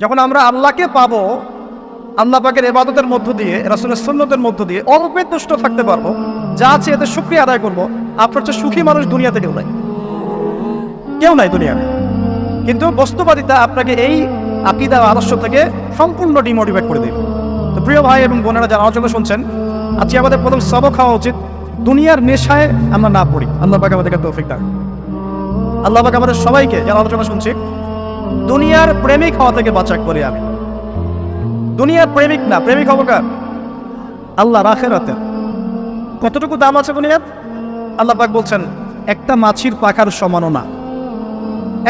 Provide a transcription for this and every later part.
যখন আমরা আল্লাহকে পাবো, আল্লাহ পাকের এবাদতের মধ্য দিয়ে, রাসুলের সুন্নতের মধ্য দিয়ে অল্পে তুষ্ট থাকতে পারব, যা আছে এতে সুখী আদায় করব, আপনার চেয়ে সুখী মানুষ দুনিয়াতে কেউ নাই। কেউ নাই দুনিয়াতে। কিন্তু বস্তুবাদিতা আপনাকে এই আকিদা আদর্শ থেকে সম্পূর্ণ ডিমোটিভেট করে দেবে। তো প্রিয় ভাই এবং বোনেরা যারা আলোচনা শুনছেন, আজকে আমাদের প্রথম সবক খাওয়া উচিত। দুনিয়ার নেশায় আমরা না পড়ি। আল্লাহ পাক আমাদেরকে তৌফিক দান আল্লাহ পাক আমাদের সবাইকে, যারা আলোচনা শুনছি দুনিয়ার প্রেমিক হওয়া থেকে বাঁচাক করি আমি। দুনিয়ার প্রেমিক না, প্রেমিক হব কার? আল্লাহ রাখের রাতের কতটুকু দাম আছে দুনিয়ার আল্লাহ পাক বলছেন, একটা মাছির পাখার সমানও না।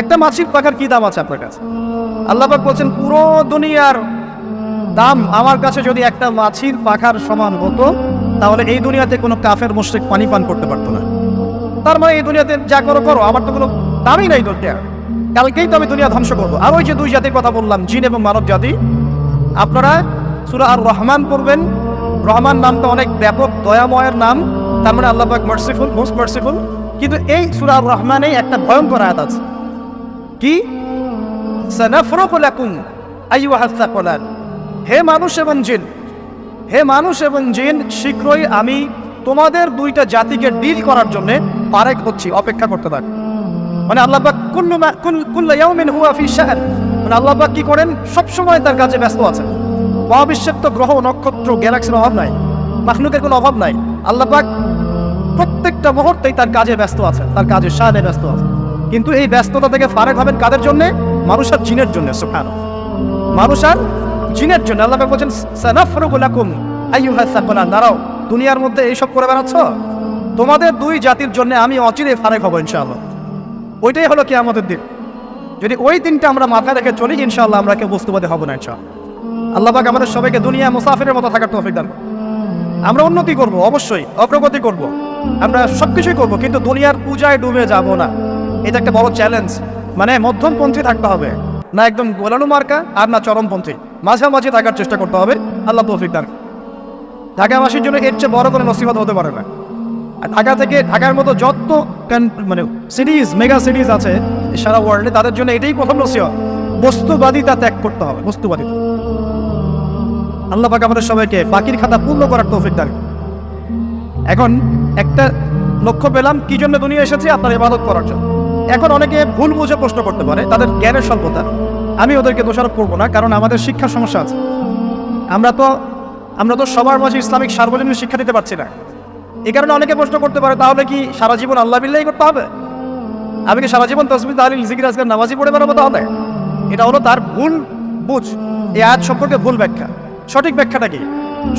একটা মাছির পাখার কি দাম আছে আপনার কাছে? আল্লাহ পাক বলছেন, পুরো দুনিয়ার দাম আমার কাছে যদি একটা মাছির পাখার সমান হতো, তাহলে এই দুনিয়াতে কোনো কাফের মুশরিক পানি পান করতে পারতো না। তার মানে এই দুনিয়াতে যা করো করো, আমার তো কোনো দামই নাই দুনিয়া কালকেই তো আমি দুনিয়া ধ্বংস করব। আর ওই যে দুই জাতির কথা বললাম, জিন এবং মানব জাতি, আপনারা সুরা আর রহমান পড়বেন। রহমান নামটা অনেক ব্যাপক, দয়াময়ের নাম, তার মানে আল্লাহ মার্সিফুল মোস্ট মার্সিফুল কিন্তু এই সুরা আর রহমানে একটা ভয়ঙ্কর আয়াত আছে। কি? হে মানুষ এবং জিন, হে মানুষ এবং জিন, শীঘ্রই আমি তোমাদের দুইটা জাতিকে ডিল করার জন্য পারেক হচ্ছি, অপেক্ষা করতে থাক। মানে আল্লাহ পাক কুল্লু কুল্লু হুয়া ফি শাহর মানে আল্লাহ পাক কি করেন? সব সময় তার কাজে ব্যস্ত আছেন। মহাবিশ্বের তো গ্রহ নক্ষত্র, গ্যালাক্সির অভাব নাই। মাখলুকের কোনো অভাব নাই। আল্লাহ পাক প্রত্যেকটা মুহূর্তেই তার কাজে ব্যস্ত আছেন, তার কাজে সাহায্যে ব্যস্ত আছেন। কিন্তু এই ব্যস্ততা থেকে ফারেক হবেন কাদের জন্য? মানুষ আর জিনের জন্য সুফান মানুষ আর জিনের জন্য। আল্লাহ পাক বলছেন সানাফরুকুলাকুম আইয়ুহা সাকলান দাঁড়াও দুনিয়ার মধ্যে এইসব করে বেড়াচ্ছ? তোমাদের দুই জাতির জন্য আমি অচিরে ফারেক হব ইনশাআল্লাহ। ওইটাই হলো কি আমাদের দিন। যদি ওই দিনটা আমরা মাথায় রেখে চলি, ইনশাআল্লাহ আমরা কেউ বস্তুবাদী হব না, ইনশাআল্লাহ। আল্লাহ পাক আমাদের সবাইকে দুনিয়া মুসাফিরের মতো থাকার তৌফিক দান আমরা উন্নতি করব, অবশ্যই, অগ্রগতি করব। আমরা সব কিছুই করব, কিন্তু দুনিয়ার পূজায় ডুবে যাব না। এটা একটা বড় চ্যালেঞ্জ মানে মধ্যমপন্থী থাকতে হবে। না একদম গোলালু মার্কা, আর না চরমপন্থী। মাঝামাঝি থাকার চেষ্টা করতে হবে। আল্লাহ তৌফিক দান ঢাকাবাসীর জন্য এর চেয়ে বড় কোনো নসিবত হতে পারে না। ঢাকা থেকে ঢাকার মতো যত মানে সিরিজ মেগা সিরিজ আছে সারা ওয়ার্ল্ডে তাদের জন্য এটাই প্রথম নসিহত। বস্তুবাদিতা ত্যাগ করতে হবে, বস্তুবাদিতা। আল্লাহ পাক আমাদের সবাইকে বাকির খাতা পূর্ণ করার তৌফিক দান। এখন একটা লক্ষ্য পেলাম, কি জন্য দুনিয়া এসেছে? আপনার ইবাদত করার জন্য। এখন অনেকে ভুল বুঝে প্রশ্ন করতে পারে, তাদের জ্ঞানের স্বল্পতা। আমি ওদেরকে দোষারোপ করব না, কারণ আমাদের শিক্ষার সমস্যা আছে। আমরা তো আমরা তো সবার মাঝে ইসলামিক সার্বজনীন শিক্ষা দিতে পারছি না। এই কারণে অনেকে প্রশ্ন করতে পারে, তাহলে কি সারা জীবন আল্লাহ বিল্লাহি করতে হবে? আমি কি সারা জীবন তসবি তাহলিল জিকির আজকের নামাজি পড়ে বেড়াবো তাহলে? এটা হলো তার ভুল বুঝ, এই আয়াত সম্পর্কে ভুল ব্যাখ্যা। সঠিক ব্যাখ্যাটা কি?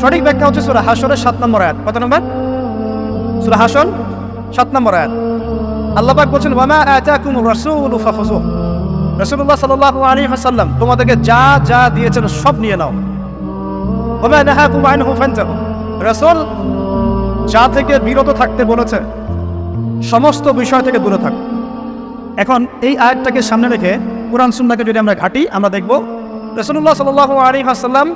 সঠিক ব্যাখ্যা হচ্ছে সুরা হাসরের সাত নম্বর আয়াত। কত নম্বর? সুরা হাসন সাত নম্বর আয়াত। আল্লাহ পাক বলছেন রাসূলু রাসূলুল্লাহ সাল্লাল্লাহু আলাইহি ওয়াসাল্লাম তোমাদেরকে যা যা দিয়েছেন সব নিয়ে নাও। ওমা নাহাকুম আনহু ফান্তাহু। রাসূল যা থেকে বিরত থাকতে বলেছে, সমস্ত বিষয় থেকে দূরে থাক। এখন এই আয়াতটাকে সামনে রেখে কোরআন সুন্নাকে যদি আমরা ঘাটি, আমরা দেখব রসুল্লাহ সাল আলী হাসাল্লাম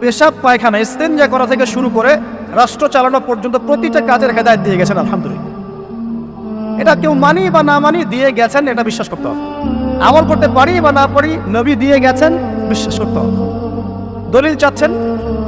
পেশাব, পায়খানা ইস্তেঞ্জা করা থেকে শুরু করে রাষ্ট্র চালানো পর্যন্ত প্রতিটা কাজের হেদায়ত দিয়ে গেছেন, আলহামদুলিল্লাহ। এটা কেউ মানি বা না মানি দিয়ে গেছেন, এটা বিশ্বাস করতে হবে। আমল করতে পারি বা না পারি, নবী দিয়ে গেছেন, বিশ্বাস করতে হবে। দলিল চাচ্ছেন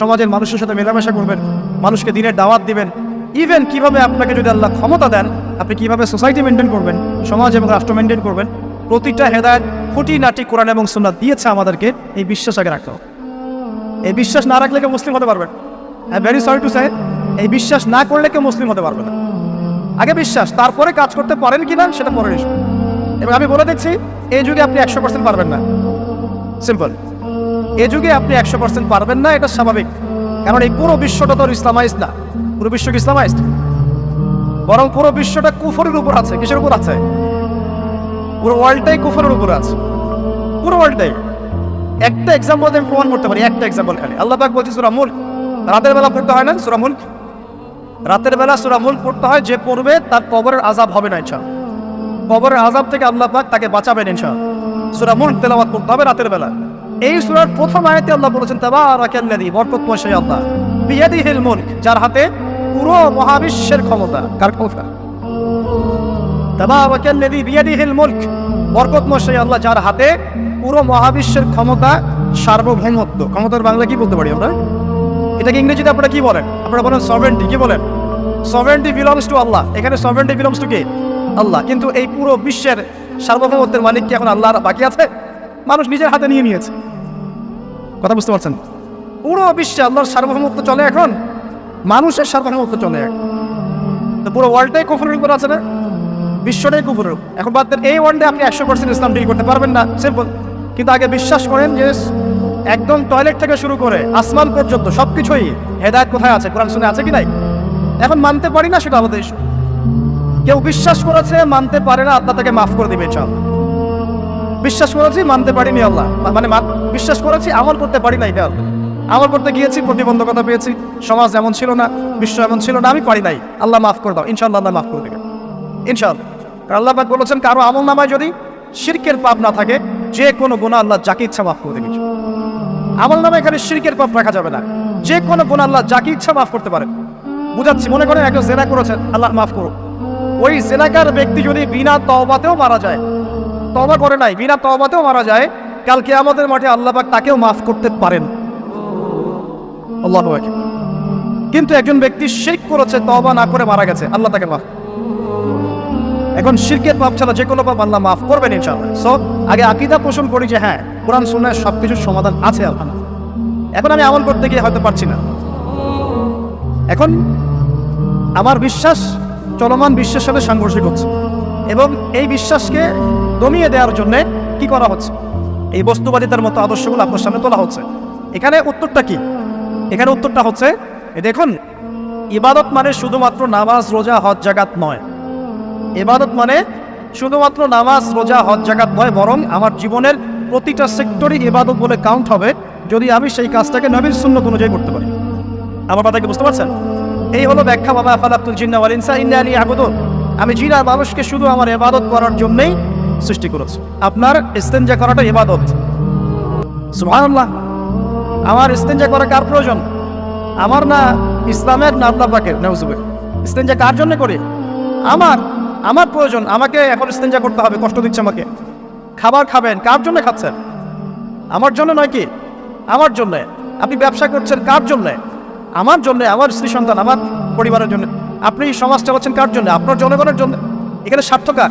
সমাজের মানুষের সাথে মেলামেশা করবেন, মানুষকে দিনের দাওয়াত দিবেন। ইভেন কীভাবে আপনাকে যদি আল্লাহ ক্ষমতা দেন, আপনি কীভাবে সোসাইটি মেনটেন করবেন, সমাজ এবং রাষ্ট্র মেনটেন করবেন, প্রতিটা হেদায়ত খুঁটি নাটি কোরআন এবং সুন্নাত দিয়েছে আমাদেরকে, এই বিশ্বাস আগে রাখতে হবে। এই বিশ্বাস না রাখলে কেউ মুসলিম হতে পারবেন হ্যাঁ ভেরি সরি টু সে এই বিশ্বাস না করলে কেউ মুসলিম হতে পারবে না। আগে বিশ্বাস, তারপরে কাজ করতে পারেন কি না সেটা পরে ইস্যু এবং আমি বলে দিচ্ছি, এই যুগে আপনি একশো পার্সেন্ট পারবেন না। সিম্পল এ যুগে আপনি একশো পার্সেন্ট পারবেন না, এটা স্বাভাবিক। কারণ এই পুরো বিশ্বটা তো ইসলামাইজ না। পুরো বিশ্ব কি ইসলামাইজড? বরং পুরো বিশ্বটা কুফরের উপর আছে। কিসের উপর আছে? পুরো ওয়ার্ল্ডটাই কুফরের উপর আছে। পুরো ওয়ার্ল্ডটাই একটা এক্সাম্পল আমি প্রমাণ করতে পারি, একটা এক্সাম্পল খালি। আল্লাহ পাক বলছে, সুরা রাতের বেলা পড়তে হয় না সুরা রাতের বেলা সুরা মুল্ক পড়তে হয়, যে পড়বে তার কবরের আজাব হবে না ইনশা কবরের আজাব থেকে আল্লাহ পাক তাকে বাঁচাবেন ইনশা সুরা মুল্ক তেলাওয়াত করতে হবে রাতের বেলা। এই সুরার প্রথম আয়াতে আল্লাহ বলেছেন, তাবারাকাল্লাযী বরকতময় সেই আল্লাহ। বিয়াদিহিল মুলক, যার হাতে পুরো মহাবিশ্বের ক্ষমতা। কার ক্ষমতা? তাবারাকাল্লাযী বিয়াদিহিল মুলক বরকতময় আল্লাহ, যার হাতে পুরো মহাবিশ্বের ক্ষমতা, সার্বভৌমত্ব। ক্ষমতার বাংলা কি বলতে পারি আমরা? এটাকে ইংরেজিতে আপনারা কি বলেন? আপনারা বলেন সভেন্টি কি বলেন? সভেন্টি বিলংস টু আল্লাহ এখানে সভেন্টি বিলংস টু কে? আল্লাহ। কিন্তু এই পুরো বিশ্বের সার্বভৌমত্বের মালিক কি এখন আল্লাহর বাকি আছে? মানুষ নিজের হাতে নিয়ে নিয়েছে। কথা বুঝতে পারছেন? পুরো বিশ্বে আল্লাহর সার্বভৌমত্ব চলে এখন। মানুষের সার্বভৌমত্ব চলে এখন তো পুরো ওয়ার্ল্ডটাই কুফুরের উপর আছে না? বিশ্বটাই কুফুরের। এখন বাদ দেন, এই ওয়ার্ল্ডে আপনি একশো পার্সেন্ট ইসলাম ডিল করতে পারবেন না। সিম্পল কিন্তু আগে বিশ্বাস করেন যে একদম টয়লেট থেকে শুরু করে আসমান পর্যন্ত সব কিছুই হেদায়ত কোথায় আছে? কোরআন শুনে আছে কি নাই? এখন মানতে পারি না সেটা আমাদের। কেউ বিশ্বাস করেছে, মানতে পারে না, আল্লাহ তাকে মাফ করে দিবে চল বিশ্বাস করেছি, মানতে পারিনি আল্লাহ। মানে বিশ্বাস করেছি, আমল করতে পারি না এটা আমল করতে গিয়েছি, প্রতিবন্ধকতা পেয়েছি। সমাজ এমন ছিল না, বিশ্ব এমন ছিল না, আমি পারি নাই। আল্লাহ মাফ করে দাও ইনশাল্লাহ আল্লাহ মাফ করে দেবে ইনশাল্লাহ আল্লাহ পাক বলেছেন, কারও আমল নামায় যদি শিরকের পাপ না থাকে, যে কোনো গুণা আল্লাহ যাকে ইচ্ছা মাফ করে দেবে আমল নামে এখানে শিরকের পাপ রাখা যাবে না, যে কোনো গুণ আল্লাহ যাকে ইচ্ছা মাফ করতে পারেন বুঝাচ্ছি, মনে করেন একজন জেনা করেছেন, আল্লাহ মাফ করুন ওই জেনাকার ব্যক্তি যদি বিনা তওবাতেও মারা যায়, তওবা করে নাই, বিনা তওবাতেও মারা যায় কালকে আমাদের মাঠে আল্লাহ পাক তাকেও মাফ করতে পারেন। আল্লাহ কিন্তু একজন ব্যক্তি শেখ করেছে তবা না করে মারা গেছে, আল্লাহ তাকে মাফ। এখন শিরকের পাপ ছাড়া যে কোনো পাপ আল্লাহ মাফ করবেন ইনশাআল্লাহ। সো আগে আকিদা পোষণ করি যে হ্যাঁ কোরআন শুনলে সব কিছুর সমাধান আছে আল্লাহ এখন আমি আমল করতে গিয়ে হয়তো পারছি না। এখন আমার বিশ্বাস, চলমান বিশ্বের সাথে সাংঘর্ষিক হচ্ছে। এবং এই বিশ্বাসকে দমিয়ে দেওয়ার জন্যে কি করা হচ্ছে? এই বস্তুবাদিতার মতো আদর্শগুলো আপনার সামনে তোলা হচ্ছে। এখানে উত্তরটা কি? এখানে উত্তরটা হচ্ছে দেখুন, ইবাদত মানে শুধুমাত্র নামাজ, রোজা, হজ জাগাত নয়। এবাদত মানে শুধুমাত্র নামাজ, রোজা, হজ জাগাত নয়, বরং আমার জীবনের প্রতিটা সেক্টরই ইবাদত বলে কাউন্ট হবে যদি আমি সেই কাজটাকে নবীর সুন্নত অনুযায়ী করতে পারি। আমার কথা কি বুঝতে পারছেন? এই হলো ব্যাখ্যা, বাবা ফালাক্তুল জিন্না ওয়াল ইনসা ইন্না আলী আমি জিনা মানুষকে শুধু আমার এবাদত করার জন্যই সৃষ্টি করেছি। আপনার ইস্তেঞ্জা করাটা ইবাদত। সুবহানাল্লাহ। আমার ইস্তেঞ্জা করা কার প্রয়োজন? আমার না ইসলামের না আল্লাহ পাকের? নাউজুবিল ইস্তেঞ্জা কার জন্য করি? আমার আমার প্রয়োজন। আমাকে এখন ইস্তেঞ্জা করতে হবে, কষ্ট দিচ্ছে আমাকে। খাবার খাবেন, কার জন্য খাচ্ছেন? আমার জন্য নয় কি? আমার জন্য। আপনি ব্যবসা করছেন কার জন্য? আমার জন্য, আমার স্ত্রী সন্তান, আমার পরিবারের জন্য। আপনি সমাজ চালাচ্ছেন কার জন্য? আপনার জনগণের জন্য। এখানে স্বার্থ কার?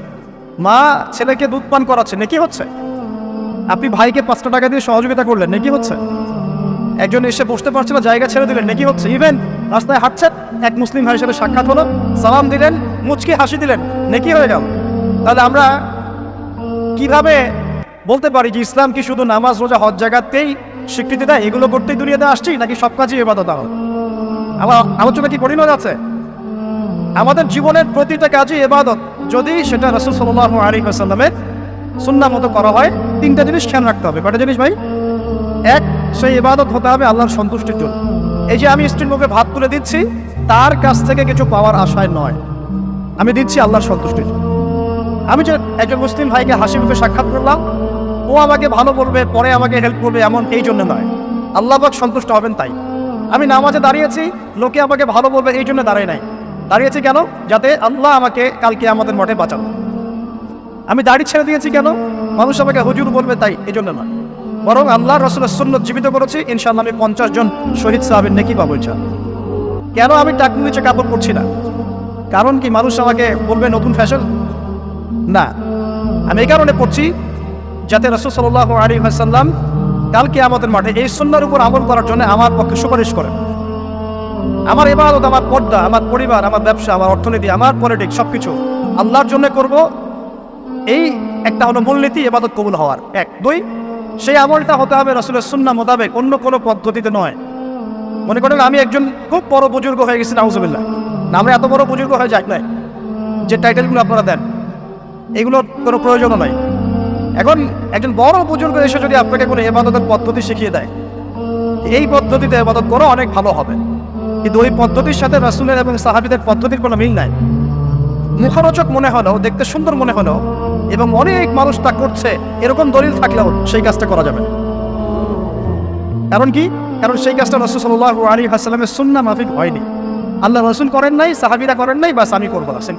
মা, ছেলেকে দুধ পান করাচ্ছে, নাকি হচ্ছে? আপনি ভাইকে পাঁচটা টাকা দিয়ে সহযোগিতা করলেন, নাকি হচ্ছে? একজন এসে বসতে পারছে না, জায়গা ছেড়ে দিলেন, নাকি হচ্ছে? ইভেন রাস্তায় হাঁটছেন, এক মুসলিম ভাইয়ের সাথে সাক্ষাৎ হলো, সালাম দিলেন, মুচকি হাসি দিলেন, নাকি হয়ে গেল। তাহলে আমরা কীভাবে বলতে পারি যে ইসলাম কি শুধু নামাজ, রোজা, হজ জায়গাতেই স্বীকৃতি দেয়? এগুলো করতেই দুনিয়াতে আসছি, নাকি সব কাজই এবাদত আমার আমার আলোচনা কি পরিণত আছে? আমাদের জীবনের প্রতিটা কাজই এবাদত যদি সেটা রসুল সাল্লাহ আলী আসাল্লামের সুন্না মতো করা হয়, তিনটা জিনিস খেয়াল রাখতে হবে। কটা জিনিস ভাই? এক, সেই ইবাদত হতে হবে আল্লাহর সন্তুষ্টির জন্য। এই যে আমি স্ত্রীর মুখে ভাত তুলে দিচ্ছি, তার কাছ থেকে কিছু পাওয়ার আশায় নয়। আমি দিচ্ছি আল্লাহর সন্তুষ্টির জন্য। আমি যে একজন মুসলিম ভাইকে হাসি মুখে সাক্ষাৎ করলাম, ও আমাকে ভালো বলবে, পরে আমাকে হেল্প করবে, এমন এই জন্য নয়। আল্লাহবাক সন্তুষ্ট হবেন তাই। আমি নামাজে দাঁড়িয়েছি, লোকে আমাকে ভালো বলবে, এই জন্য দাঁড়ায় নাই। দাঁড়িয়েছি কেন? যাতে আল্লাহ আমাকে কালকে আমাদের মঠে বাঁচানো। আমি দাড়ি ছেড়ে দিয়েছি কেন? মানুষ আমাকে হুজুর বলবে তাই এই জন্য নয় বরং আল্লাহ রসুলের সুন্নত জীবিত করেছি ইনশাল্লাহ আমি পঞ্চাশ জন শহীদ সাহাবের নেকি পাবো ইনশাল্লাহ কেন আমি টাক নিচে কাপড় পরছি না? কারণ কি মানুষ আমাকে বলবে নতুন ফ্যাশন? না। আমি এই কারণে পড়ছি যাতে রসুল সাল্লাহ আলী হাসাল্লাম কালকে আমাদের মাঠে এই সন্ন্যার উপর আমল করার জন্য আমার পক্ষে সুপারিশ করেন। আমার এবাদত আমার পর্দা, আমার পরিবার, আমার ব্যবসা, আমার অর্থনীতি, আমার পলিটিক্স সব কিছু আল্লাহর জন্য করব। এই একটা হলো মূলনীতি এবাদত কবুল হওয়ার। এক। দুই, সেই আমলটা হতে হবে রসুলের সুন্না মোতাবেক, অন্য কোনো পদ্ধতিতে নয়। মনে করেন আমি একজন খুব বড় বুজুর্গ হয়ে গেছি, নাউজুবিল্লাহ। না, আমরা এত বড় বুজুর্গ হয়ে যাই নাই। যে টাইটেলগুলো আপনারা দেন, এগুলোর কোনো প্রয়োজনও নাই। এখন একজন বড় বুজুর্গ এসে যদি আপনাকে কোনো এবাদতের পদ্ধতি শিখিয়ে দেয়, এই পদ্ধতিতে এবাদত করো অনেক ভালো হবে। কিন্তু ওই পদ্ধতির সাথে রাসুলের এবং সাহাবিদের পদ্ধতির কোনো মিল নাই। মুখরোচক মনে হলো দেখতে সুন্দর মনে হলো এবং অনেক মানুষ তা করছে, এরকম দলিল থাকলেও সেই কাজটা করা যাবে। কারণ কি? কারণ সেই কাজটা রসুল সাল্লাহ আলী হাসালামের সুন্না মাফিক হয়নি। আল্লাহ রসুল করেন নাই, সাহাবিরা করেন নাই, বাস আমি করব আসেন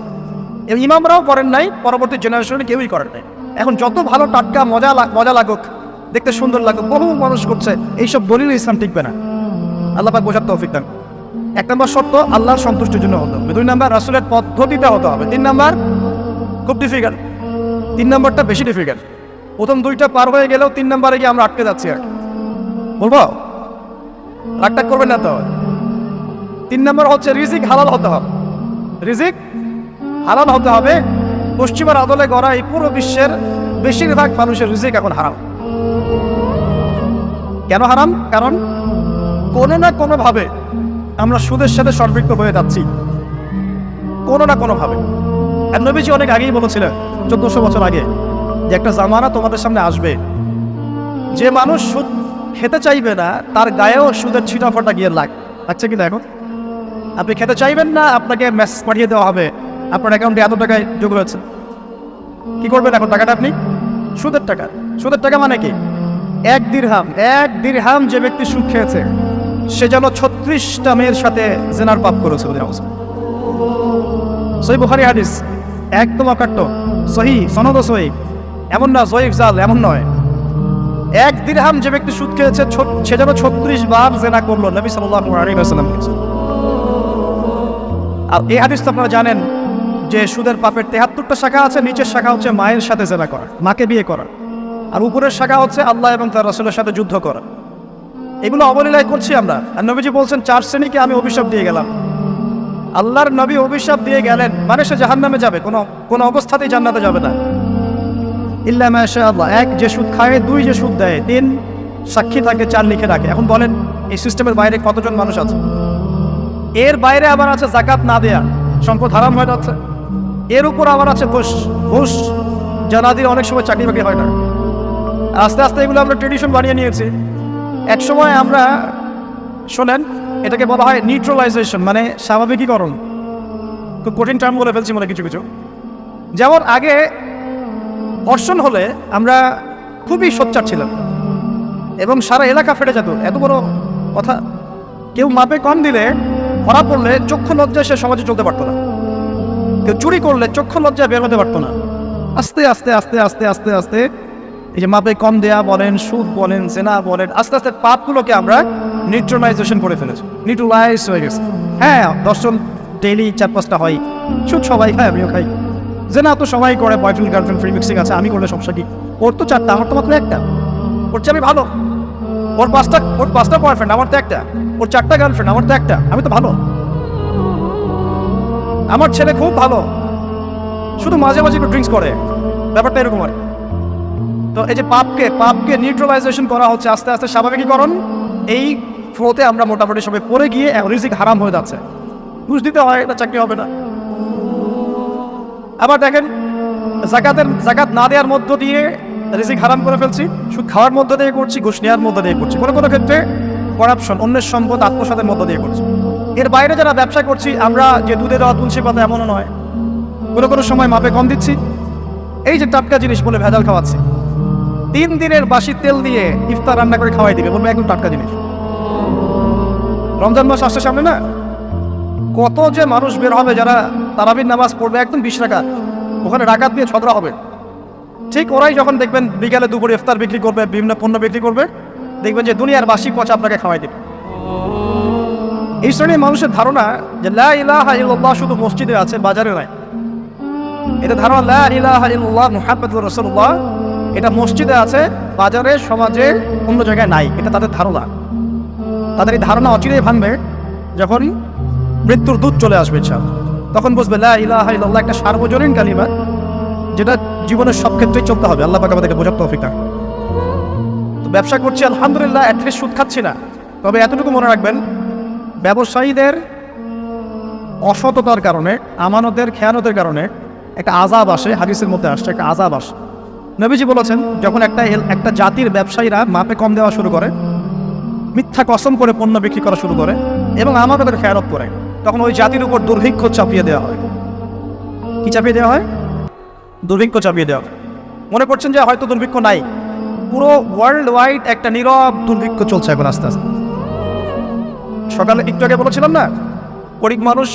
এবং ইমামরাও করেন নাই, পরবর্তী জেনারেশনে কেউই করেন নাই। এখন যত ভালো টাটকা, মজা মজা লাগুক, দেখতে সুন্দর লাগুক, বহু মানুষ করছে, এইসব দলিল ইসলাম টিকবে না। আল্লাহ পাক বোঝার তৌফিক দান এক নম্বর শর্ত, আল্লাহর সন্তুষ্টির জন্য হতে হবে দুই নম্বর, রাসুলের পদ্ধতিটা হতে হবে। তিন নম্বর, খুব ডিফিকাল্ট তিন নম্বরটা বেশি ডিফিকাল্ট প্রথম দুইটা পার হয়ে গেলেও তিন নম্বরে গিয়ে আমরা আটকে যাচ্ছি আর। বলব? রাগটাগ করবেন না তো? তিন নম্বর হচ্ছে রিজিক হালাল হতে হবে। রিজিক হালাল হতে হবে। পশ্চিমের আদলে গড়া এই পুরো বিশ্বের বেশিরভাগ মানুষের রিজিক এখন হারাম। কেন হারাম? কারণ কোনো না কোনোভাবে আমরা সুদের সাথে সম্পৃক্ত হয়ে যাচ্ছি। কোনো না কোনোভাবে। আর নবীজি অনেক আগেই বলেছিলেন, চোদ্দশো বছর আগে, যে একটা জামানা তোমাদের সামনে আসবে। যে মানুষ সুদ খেতে চাইবে না, তার গায়েও সুদের ছিটাফাটা গিয়ে লাগ, লাগছে কি এখন? আপনি খেতে চাইবেন না, আপনাকে মেসেজ পাঠিয়ে দেওয়া হবে। আপনার অ্যাকাউন্টে এত টাকায় যোগ হয়েছে। কি করবেন এখন টাকাটা আপনি? সুদের টাকা। সুদের টাকা মানে কি? এক দিরহাম এক দিরহাম যে ব্যক্তি সুদ খেয়েছে। সে যেন ছত্রিশটা মেয়ের সাথে জেনার পাপ করেছে বলে সহি বুখারি হাদিস, একদম অকাট্য। সহি, সনদ সহি। এমন না, জয়ীফ জাল, এমন নয়। এক দিরহাম যে ব্যক্তি সুদ খেয়েছে সে যেন ছত্রিশ বার জেনা করল, নবী সাল্লাহ আর এই হাদিস তো আপনারা জানেন যে সুদের পাপের তেহাত্তরটা শাখা আছে, নিচের শাখা হচ্ছে মায়ের সাথে জেনা করা, মাকে বিয়ে করা। আর উপরের শাখা হচ্ছে আল্লাহ এবং তার রসুলের সাথে যুদ্ধ করা। এগুলো অবলীলায় করছি আমরা। আর নবীজি বলছেন, চার শ্রেণীকে আমি অভিশাপ দিয়ে গেলাম। আল্লাহর নবী অভিশাপ দিয়ে গেলেন মানে সে জাহান নামে যাবে, কোনো কোনো অবস্থাতেই জান্নাতে যাবে না। ইল্লা মাশা আল্লাহ এক যে সুদ খায়, দুই যে সুদ দেয়, তিন সাক্ষী থাকে, চার লিখে রাখে। এখন বলেন, এই সিস্টেমের বাইরে কতজন মানুষ আছে? এর বাইরে আবার আছে জাকাত না দেয়া সম্পদ হারাম হয়ে যাচ্ছে। এর উপর আবার আছে ঘুষ ঘুষ জানা দিয়ে অনেক সময় চাকরি বাকরি হয় না। আস্তে আস্তে এগুলো আমরা ট্রেডিশন বানিয়ে নিয়েছি। এক সময় আমরা, শোনেন, এটাকে বলা হয় নিউট্রালাইজেশন মানে স্বাভাবিকীকরণ। খুব কঠিন টার্ম বলে ফেলছি মনে কিছু কিছু। যেমন আগে অর্ষণ হলে আমরা খুবই সোচ্চার ছিলাম এবং সারা এলাকা ফেটে যেত। এত বড় কথা। কেউ মাপে কম দিলে ধরা পড়লে চক্ষু লজ্জায় সে সমাজে চলতে পারতো না। কেউ চুরি করলে চক্ষু লজ্জায় বের হতে পারতো না। আস্তে আস্তে আস্তে আস্তে আস্তে আস্তে এই যে মাপে কম দেয়া বলেন, সুদ বলেন, জেনা বলেন, আস্তে আস্তে পাপগুলোকে আমরা নিউট্রালাইজেশন করে ফেলেছি। নিউট্রালাইজ হয়ে গেছে। হ্যাঁ দর্শন ডেইলি চার পাঁচটা হয়। সুদ সবাই খায়, আমিও খাই। জেনা তো সবাই করে বয়ফ্রেন্ড গার্লফ্রেন্ড ফ্রি মিক্সিং আছে, আমি করলে সমস্যা কি? ওর তো চারটা, আমার তো মাত্র একটা। ওর চেয়ে আমি ভালো। ওর পাঁচটা ওর পাঁচটা বয়ফ্রেন্ড আমার তো একটা। ওর চারটা গার্লফ্রেন্ড আমার তো একটা। আমি তো ভালো। আমার ছেলে খুব ভালো। শুধু মাঝে মাঝে একটু ড্রিঙ্কস করে। ব্যাপারটা এরকম হয় তো এই যে পাপকে পাপকে নিউট্রালাইজেশন করা হচ্ছে, আস্তে আস্তে স্বাভাবিকীকরণ, এই ফ্লোতে আমরা মোটামুটি সবাই পড়ে গিয়ে রিজিক হারাম হয়ে যাচ্ছে। ঘুষ দিতে হয় এটা চাকরি হবে না। আবার দেখেন, জাকাতের, জাকাত না দেওয়ার মধ্য দিয়ে রিজিক হারাম করে ফেলছি, সুদ খাওয়ার মধ্য দিয়ে করছি, ঘুষ নেওয়ার মধ্য দিয়ে করছি। কোনো কোনো ক্ষেত্রে করাপশন অন্যের সম্পদ, আত্মসাতের মধ্য দিয়ে করছি। এর বাইরে যারা ব্যবসা করছি, আমরা যে দুধের দেওয়া তুলসী পাতা এমনও নয়। কোনো কোনো সময় মাপে কম দিচ্ছি। এই যে টাটকা জিনিস বলে ভেজাল খাওয়াচ্ছি। তিন দিনের বাসি তেল দিয়ে ইফতার রান্না করে খাওয়াই দিবে। বলবে, একদম টাটকা জিনিস। রমজান মাস আসছে সামনে না? কত যে মানুষ বের হবে যারা তারাবির নামাজ পড়বে একদম বিশ টাকা ওখানে ডাকাত দিয়ে ছদরা হবে। ঠিক ওরাই যখন দেখবেন বিকালে দুপুরে ইফতার বিক্রি করবে, বিভিন্ন পণ্য বিক্রি করবে, দেখবেন যে দুনিয়ার বাসি পচা আপনাকে খাওয়াই দেবে। এই শ্রেণির মানুষের ধারণা যে লা ইলাহা ইল্লাল্লাহ শুধু মসজিদে আছে, বাজারে নয় এটা ধারণা লা ইলাহা ইল্লাল্লাহ মুহাম্মাদুর রাসূলুল্লাহ। এটা মসজিদে আছে, বাজারে, সমাজে, অন্য জায়গায় নাই। এটা তাদের ধারণা। তাদের এই ধারণা অচিরেই ভাঙবে যখন মৃত্যুর দূত চলে আসবে ইচ্ছা তখন বুঝবে, লা ইলাহা ইল্লাল্লাহ, একটা সার্বজনীন কালিমা, যেটা জীবনের সব ক্ষেত্রেই চলতে হবে। আল্লাহ আমাদেরকে বোঝার তৌফিক। তো ব্যবসা করছি, আলহামদুলিল্লাহ অ্যাটলিস্ট সুদ খাচ্ছি না। তবে এতটুকু মনে রাখবেন, ব্যবসায়ীদের অসততার কারণে, আমানতের, খেয়ানতের কারণে একটা আজাব আসে, হাদিসের মধ্যে আসছে, একটা আজাব আসে। নবীজি বলেছেন, যখন একটা একটা জাতির ব্যবসায়ীরা মাপে কম দেওয়া শুরু করে, মিথ্যা কসম করে পণ্য বিক্রি করা শুরু করে এবং আমাদের খেয়ানত করে, তখন ওই জাতির উপর দুর্ভিক্ষ চাপিয়ে দেওয়া হয়। কি চাপিয়ে দেওয়া হয়? দুর্ভিক্ষ চাপিয়ে দেওয়া হয়। মনে করছেন যে হয়তো দুর্ভিক্ষ নাই। পুরো ওয়ার্ল্ড ওয়াইড একটা নীরব দুর্ভিক্ষ চলছে এখন আস্তে আস্তে। সকালে একটু আগে বলেছিলাম না গরিব মানুষ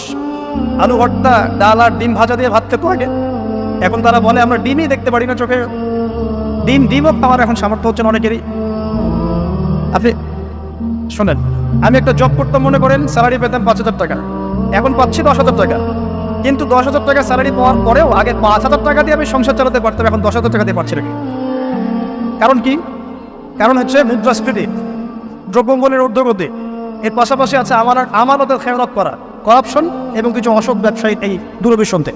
আলু ভর্তা, ডাল আর ডিম ভাজা দিয়ে ভাত খেত আগে। এখন তারা বলে, আমরা ডিমই দেখতে পারি না চোখে। ডিম ডিমও খাওয়ার এখন সামর্থ্য হচ্ছে না অনেকেরই। আপনি শোনেন, আমি একটা জব করতাম মনে করেন স্যালারি পেতাম পাঁচ হাজার টাকা। এখন পাচ্ছি দশ হাজার টাকা। কিন্তু দশ হাজার টাকা স্যালারি পাওয়ার পরেও আগে পাঁচ হাজার টাকা দিয়ে আমি সংসার চালাতে পারতাম, এখন দশ হাজার টাকা দিয়ে পারছি না। কারণ কি? কারণ হচ্ছে মুদ্রাস্ফীতি, দ্রব্যমূল্যের ঊর্ধ্বগতি। এর পাশাপাশি আছে আমার আমানতের খেয়ালত করা করাপশন এবং কিছু অসৎ ব্যবসায়ী এই দূরভিসন্ধে